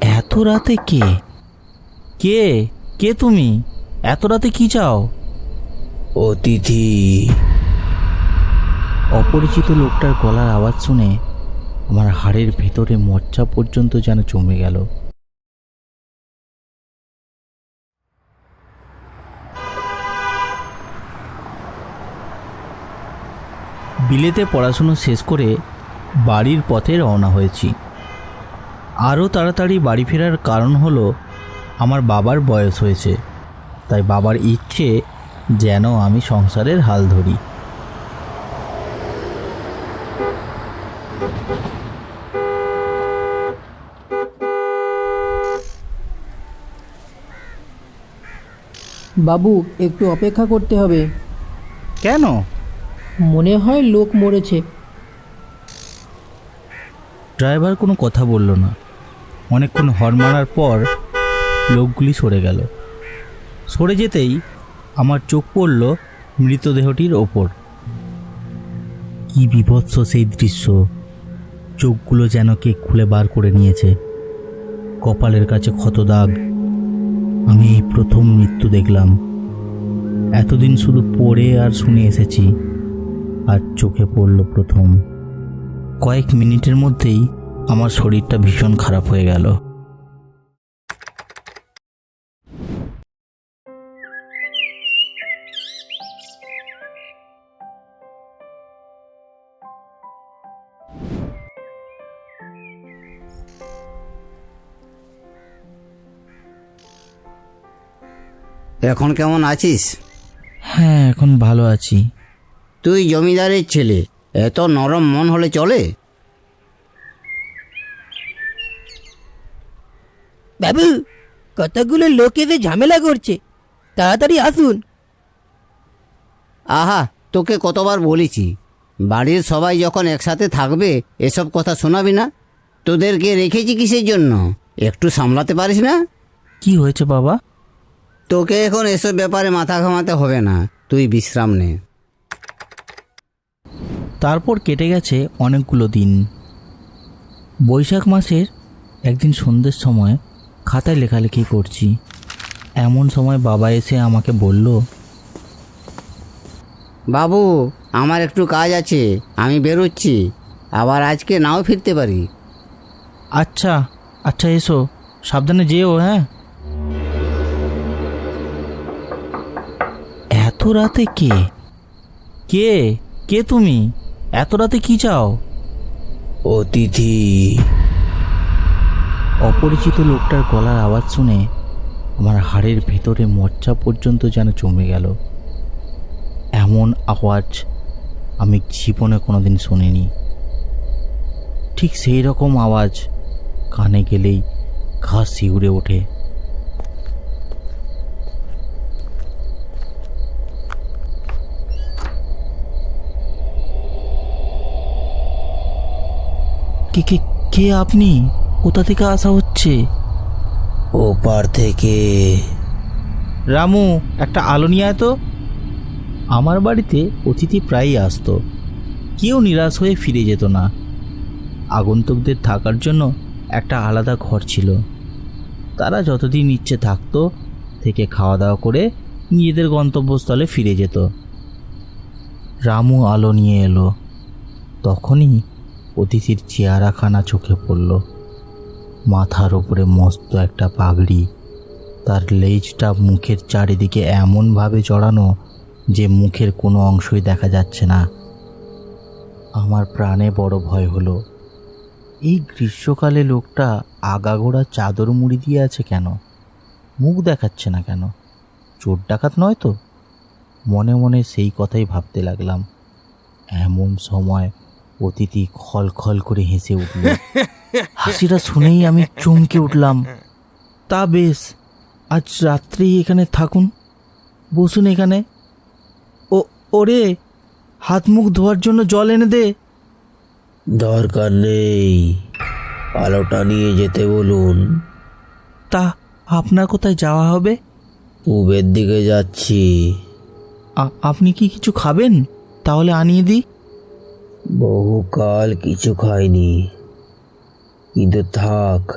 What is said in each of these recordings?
এত রাতে কে? কে? কে তুমি? এত রাতে কি চাও? অতিথি। অপরিচিত লোকটার গলার আওয়াজ শুনে আমার হাড়ের ভেতরে মজ্জা পর্যন্ত যেন জমে গেল। বিলেতে পড়াশুনো শেষ করে বাড়ির পথে রওনা হয়েছি। আরও তাড়াতাড়ি বাড়ি ফেরার কারণ হলো আমার বাবার বয়স হয়েছে। তাই বাবার ইচ্ছে যেন আমি সংসারের হাল ধরি। বাবু একটু অপেক্ষা করতে হবে। কেন? মনে হয় লোক মরেছে। ড্রাইভার কোনো কথা বলল না। অনেকক্ষণ হর্ন মারার পর লোকগুলি সরে গেল। সরে যেতেই আমার চোখ পড়ল মৃতদেহটির ওপর। কি বিভৎস সেই দৃশ্য। চোখগুলো যেন কে খুলে বার করে নিয়েছে। কপালের কাছে ক্ষত দাগ আমি এই প্রথম মৃত্যু দেখলাম। এতদিন শুধু পড়ে আর শুনে এসেছি। আর চোখে পড়ল প্রথম। কয়েক মিনিটের মধ্যেই আমার শরীরটা ভীষণ খারাপ হয়ে গেল। এখন কেমন আছিস? হ্যাঁ এখন ভালো আছি। তুই জমিদারের ছেলে এত নরম মন হলে চলে? বাবু কতগুলো লোক এসে ঝামেলা করছে। তাড়াতাড়ি আসুন। আহা তোকে কতবার বলেছি বাড়ির সবাই যখন একসাথে থাকবে এসব কথা শোনাবি না? তোদেরকে রেখেছি কিসের জন্য? একটু সামলাতে পারিস না? কি হয়েছে বাবা? তোকে এখন এসব ব্যাপারে মাথা ঘামাতে হবে না তুই বিশ্রাম নে। তারপর কেটে গেছে অনেকগুলো দিন। বৈশাখ মাসের একদিন সন্ধ্যের সময় খাতায় লেখালেখি করছি। এমন সময় বাবা এসে আমাকে বলল বাবু আমার একটু কাজ আছে আমি বেরোচ্ছি আবার আজকে নাও ফিরতে পারি। আচ্ছা আচ্ছা এসো সাবধানে যেও হ্যাঁ? এত রাতে কে? কে? কে তুমি? এত রাতে কি চাও? অতিথি অপরিচিত লোকটার গলার আওয়াজ শুনে আমার হাড়ের ভেতরে মজ্জা পর্যন্ত যেন জমে গেল। এমন আওয়াজ আমি জীবনে কোনোদিন শুনিনি। ঠিক সেই রকম আওয়াজ কানে গেলেই ঘাস শিউরে ওঠে। কে কে কে আপনি? কোথা থেকে আসা হচ্ছে? ওপার থেকে। রামু একটা আলো নিয়ে আয় তো। আমার বাড়িতে অতিথি প্রায়ই আসতো। কেউ নিরাশ হয়ে ফিরে যেত না। আগন্তুকদের থাকার জন্য একটা আলাদা ঘর ছিল। তারা যতদিন ইচ্ছে থাকতো থেকে খাওয়া দাওয়া করে নিজেদের গন্তব্যস্থলে ফিরে যেত। রামু আলো নিয়ে এলো। তখনই অতিথির চেহারাখানা চোখে পড়ল। মাথার ওপরে মস্ত একটা পাগড়ি। তার লেজটা মুখের চারিদিকে এমনভাবে জড়ানো যে মুখের কোনো অংশই দেখা যাচ্ছে না। আমার প্রাণে বড় ভয় হলো। এই গ্রীষ্মকালে লোকটা আগাগোড়া চাদর মুড়ি দিয়ে আছে কেন? মুখ দেখাচ্ছে না কেন? চোর ডাকাত নয় তো? মনে মনে সেই কথাই ভাবতে লাগলাম। এমন সময় অতিথি খল খল করে হেসে উঠল। হাসিটা শুনেই আমি চমকে উঠলাম। তা বেশ আজ রাত্রেই এখানে থাকুন। বসুন এখানে। ও ওরে হাত মুখ ধোয়ার জন্য জল এনে দে। দরকার নেই। আলোটা নিয়ে যেতে বলুন। তা আপনার কোথায় যাওয়া হবে? পূবের দিকে যাচ্ছি। আ- আপনি কি কিছু খাবেন? তাহলে আনিয়ে দিই। বহুকাল কিছু খাইনি। কিন্তু থাক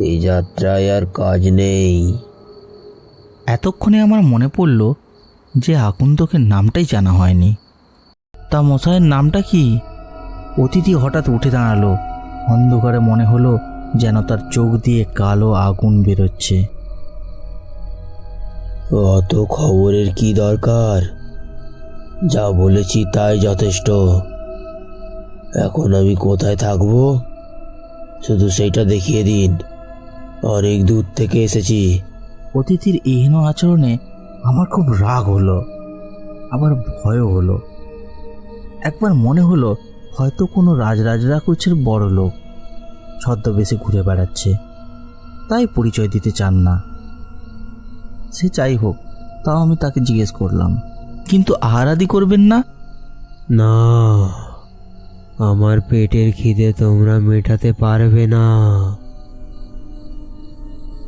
এই যাত্রায় আর কাজ নেই। এতক্ষণে আমার মনে পড়ল যে আগন্তুকের নামটাই জানা হয়নি। তা মশাইয়ের নামটা কি? অতিথি হঠাৎ উঠে দাঁড়াল। অন্ধকারে মনে হলো যেন তার চোখ দিয়ে কালো আগুন বেরোচ্ছে। অত খবরের কি দরকার? যা বলেছি তাই যথেষ্ট। এখন আমি কোথায় থাকব? শুধু সেইটা দেখিয়ে দিন। অনেক দূর থেকে এসেছি। অতিথির এহেন আচরণে আমার খুব রাগ হলো আবার ভয়ও হলো। একবার মনে হলো হয়তো কোনো রাজরাজরা কুচের বড় লোক ছদ্মবেশে ঘুরে বেড়াচ্ছে তাই পরিচয় দিতে চান না। সে যাই হোক তাও আমি তাকে জিজ্ঞেস করলাম কিন্তু আহারাদি করবেন না? না। আমার পেটের খিদে তোমরা মেটাতে পারবে না।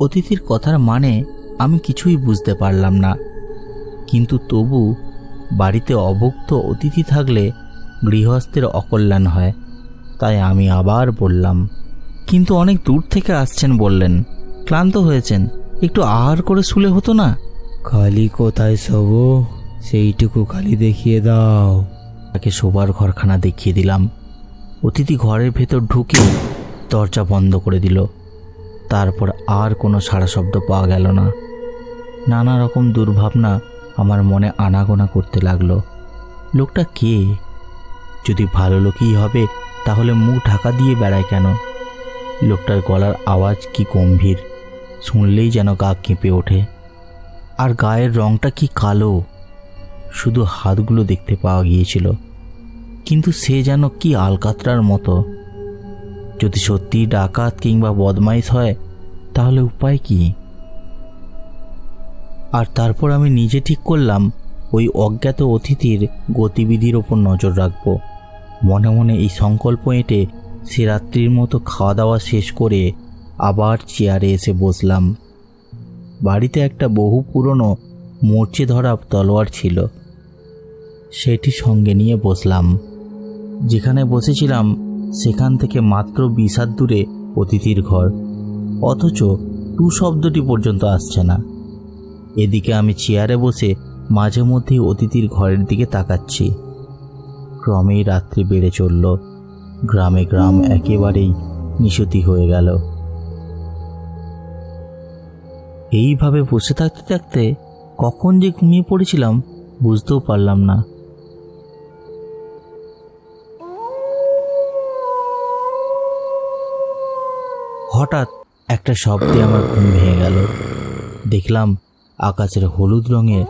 অতিথির কথার মানে আমি কিছুই বুঝতে পারলাম না। কিন্তু তবু বাড়িতে অভুক্ত অতিথি থাকলে গৃহস্থের অকল্যাণ হয় তাই আমি আবার বললাম কিন্তু অনেক দূর থেকে আসছেন বললেন ক্লান্ত হয়েছেন একটু আহার করে শুলে হতো না? খালি কোথায় শোবো? সেইটুকু খালি দেখিয়ে দাও। তাকে শোবার ঘরখানা দেখিয়ে দিলাম। অতিথি ঘরের ভেতর ঢুকে দরজা বন্ধ করে দিল। তারপর আর কোনো সাড়া শব্দ পাওয়া গেল না। নানা রকম দুর্ভাবনা আমার মনে আনাগোনা করতে লাগল। লোকটা কে? যদি ভালো লোকই হবে, তাহলে মুখ ঢাকা দিয়ে বেড়ায় কেন? লোকটার গলার আওয়াজ কি গম্ভীর, শুনলেই যেন গা কেঁপে ওঠে। আর গায়ের রংটা কি কালো? শুধু হাতগুলো দেখতে পাওয়া গিয়েছিল। কিন্তু সে যেন কি আলকাতরার মতো। যদি সত্যি ডাকাত কিংবা বদমাইশ হয়, তাহলে উপায় কি? আর তারপর আমি নিজে ঠিক করলাম, ওই অজ্ঞাত অতিথির গতিবিধির ওপর নজর রাখব। মনে মনে এই সংকল্প এঁটে সে রাত্রির মতো খাওয়া দাওয়া শেষ করে আবার চেয়ারে এসে বসলাম। বাড়িতে একটা বহু পুরনো মরচে ধরা তলোয়ার ছিল। সেটি সঙ্গে নিয়ে বসলাম। যেখানে বসেছিলাম, সেখান থেকে মাত্র হাত দূরে অতিথির ঘর। অথচ টু শব্দটি পর্যন্ত আসছে না। এদিকে আমি চেয়ারে বসে মাঝে মধ্যেই অতিথির ঘরের দিকে তাকাচ্ছি। ক্রমেই রাত্রি বেড়ে চলল। গ্রামে গ্রাম একেবারেই নিশতি হয়ে গেল। এইভাবে বসে থাকতে থাকতে কখন যে ঘুমিয়ে পড়েছিলাম বুঝতেও পারলাম না। হঠাৎ একটা শব্দে আমার ঘুম ভেঙে গেল। দেখলাম আকাশের হলুদ রঙের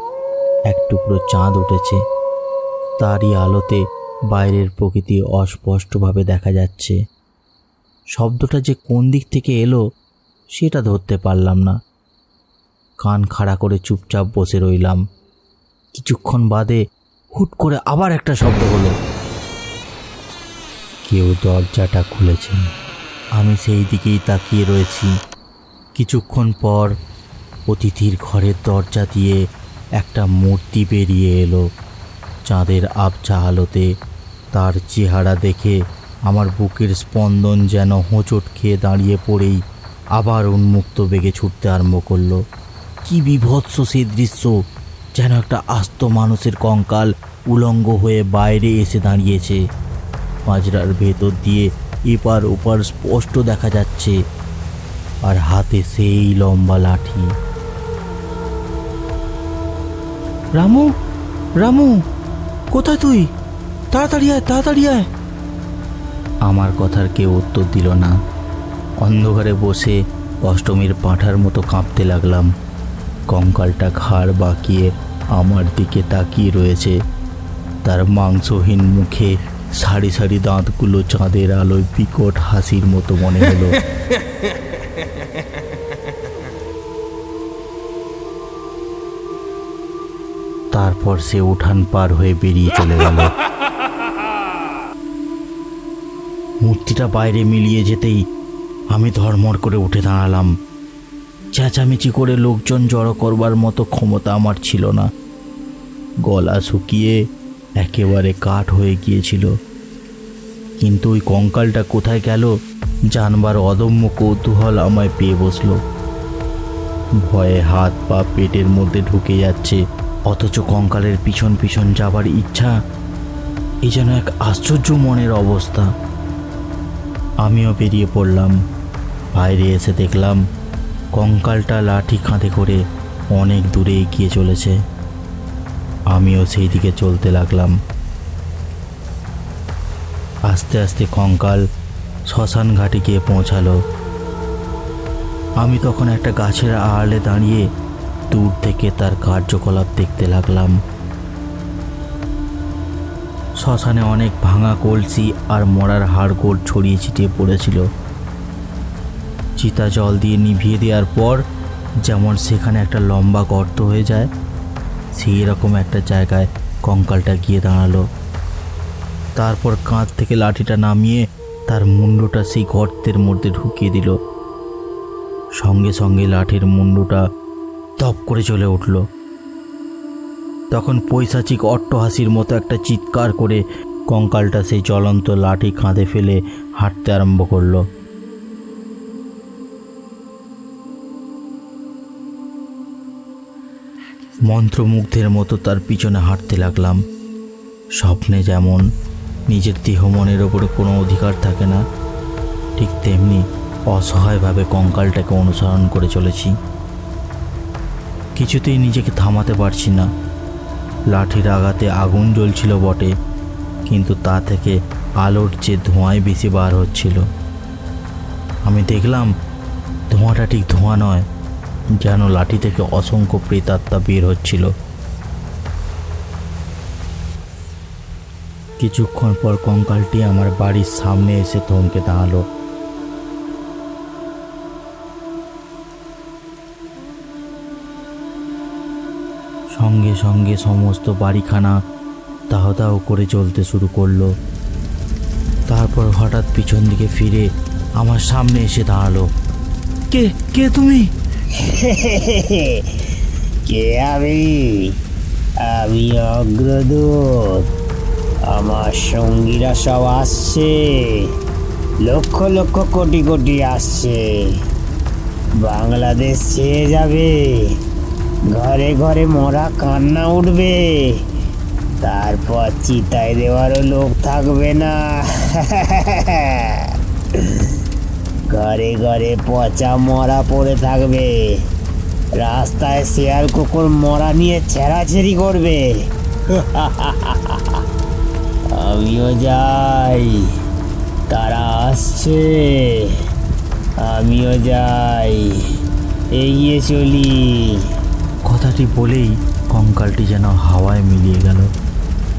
এক টুকরো চাঁদ উঠেছে। তারই আলোতে বাইরের প্রকৃতি অস্পষ্টভাবে দেখা যাচ্ছে। শব্দটা যে কোন দিক থেকে এলো, সেটা ধরতে পারলাম না। কান খাড়া করে চুপচাপ বসে রইলাম। কিছুক্ষণ বাদে হুট করে আবার একটা শব্দ হলো। কেউ দরজাটা খুলেছে। আমি সেই দিকেই তাকিয়ে রয়েছি। কিছুক্ষণ পর অতিথির ঘরের দরজা দিয়ে একটা মূর্তি বেরিয়ে এলো। চাঁদের আবছা আলোতে তার চেহারা দেখে আমার বুকের স্পন্দন যেন হোঁচট খেয়ে দাঁড়িয়ে পড়েই আবার উন্মুক্ত বেগে ছুটতে আরম্ভ করল। কি বিভৎস সে দৃশ্য! যেন একটা আস্ত মানুষের কঙ্কাল উলঙ্গ হয়ে বাইরে এসে দাঁড়িয়েছে। পাঁজরার ভেতর দিয়ে এপার ওপার স্পষ্ট দেখা যাচ্ছে, আর হাতে সেই লম্বা লাঠি। রামু রামু, কোথায় তুই? তাড়াতাড়ি আয় তাড়াতাড়ি আয়। আমার কথার কেউ উত্তর দিল না। অন্ধকারে বসে অষ্টমীর পাঁঠার মতো কাঁপতে লাগলাম। কঙ্কালটা ঘাড় বাঁকিয়ে আমার দিকে তাকিয়ে রয়েছে। তার মাংসহীন মুখে সারি সারি দাঁতগুলো চাঁদের আলোয় বিকট হাসির মতো মনে হলো। তারপর সে উঠান পার হয়ে বেরিয়ে চলে গেল। মূর্তিটা বাইরে মিলিয়ে যেতেই আমি ধর্মর করে উঠে দাঁড়ালাম। চেঁচামেচি করে লোকজন জড়ো করবার মতো ক্ষমতা আমার ছিল না। গলা শুকিয়ে একেবারে কাঠ হয়ে গিয়েছিল। কিন্তু ওই কঙ্কালটা কোথায় গেল জানবার অদম্য কৌতূহল আমায় পেয়ে বসল। ভয়ে হাত পা পেটের মধ্যে ঢুকে যাচ্ছে, অথচ কঙ্কালের পিছন পিছন যাবার ইচ্ছা এই যেন এক আশ্চর্য মনের অবস্থা। আমিও বেরিয়ে পড়লাম, বাইরে এসে দেখলাম কঙ্কালটা লাঠি কাঁধে করে অনেক দূরে এগিয়ে চলেছে। আমিও সেই দিকে চলতে লাগলাম। আস্তে আস্তে কঙ্কাল শ্মশান ঘাটে গিয়ে পৌঁছালো। আমি তখন একটা গাছের আড়ালে দাঁড়িয়ে দূর থেকে তার কার্যকলাপ দেখতে লাগলাম। শ্মশানে অনেক ভাঙা কলসি আর মরার হাড়গোড় ছড়িয়ে ছিটিয়ে পড়েছিল। চিতা জল দিয়ে নিভিয়ে দেওয়ার পর যেমন সেখানে একটা লম্বা গর্ত হয়ে যায় সেই রকম একটা জায়গায় কঙ্কালটা গিয়ে দাঁড়াল। তারপর কাঁধ থেকে লাঠিটা নামিয়ে তার মুন্ডটা সেই গর্তের মধ্যে ঢুকিয়ে দিল। সঙ্গে সঙ্গে লাঠির মুন্ডুটা তপ করে চলে উঠল। তখন পৈশাচিক অট্টহাসির মতো একটা চিৎকার করে কঙ্কালটা সেই জ্বলন্ত লাঠি কাঁধে ফেলে হাঁটতে আরম্ভ করল। মন্ত্রমুগ্ধের মতো তার পিছনে হাঁটতে লাগলাম। স্বপ্নে যেমন নিজের দেহ মনের ওপরে কোনো অধিকার থাকে না, ঠিক তেমনি অসহায়ভাবে কঙ্কালটাকে অনুসরণ করে চলেছি। কিছুতেই নিজেকে থামাতে পারছি না। লাঠির আঘাতে আগুন জ্বলছিল বটে, কিন্তু তা থেকে আলোর চেয়ে ধোঁয়াই বেশি বার হচ্ছিল। আমি দেখলাম, ধোঁয়াটা ঠিক ধোঁয়া নয়। যেন লাঠি থেকে অসংখ্য প্রেতাত্মা বের হচ্ছিল। কিছুক্ষণ পর কঙ্কালটি আমার বাড়ির সামনে এসে থমকে দাঁড়াল। সঙ্গে সঙ্গে সমস্ত বাড়িখানা দাহ দাহ করে চলতে শুরু করল। তারপর হঠাৎ পিছন দিকে ফিরে আমার সামনে এসে দাঁড়াল। কে কে তুমি? কে আমি? আমি অগ্রদূত। আমার সঙ্গীরা সব আসছে। লক্ষ লক্ষ কোটি কোটি আসছে। বাংলাদেশ ছেয়ে যাবে। ঘরে ঘরে মরা কান্না উঠবে। তারপর চিতায় দেওয়ারও লোক থাকবে না। ঘরে ঘরে পচা মরা পড়ে থাকবে। রাস্তায় শেয়াল কুকুর মরা নিয়ে ছেঁড়াছেড়ি করবে। আমিও যাই। তারা আসছে। আমিও যাই। এগিয়ে চলি। কথাটি বলেই কঙ্কালটি যেন হাওয়ায় মিলিয়ে গেল।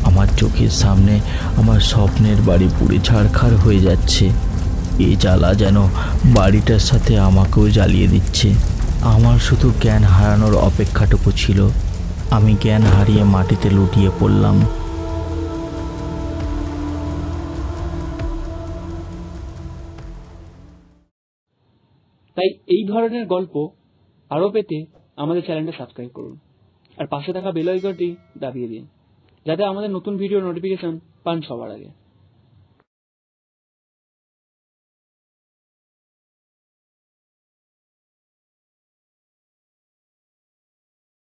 আমার চোখের সামনে আমার স্বপ্নের বাড়ি পুড়ে ছাড়খাড় হয়ে যাচ্ছে। এই জ্বালা যেন বাড়িটার সাথে আমাকেও জ্বালিয়ে দিচ্ছে। আমার শুধু জ্ঞান হারানোর অপেক্ষাটুকু ছিল। আমি জ্ঞান হারিয়ে মাটিতে লুটিয়ে পড়লাম। তাই এই ধরনের গল্প আরও পেতে আমাদের চ্যানেলটা সাবস্ক্রাইব করুন। আর পাশে থাকা বেল আইকনটি দাবিয়ে দিন, যাতে আমাদের নতুন ভিডিও নোটিফিকেশন পান সবার আগে।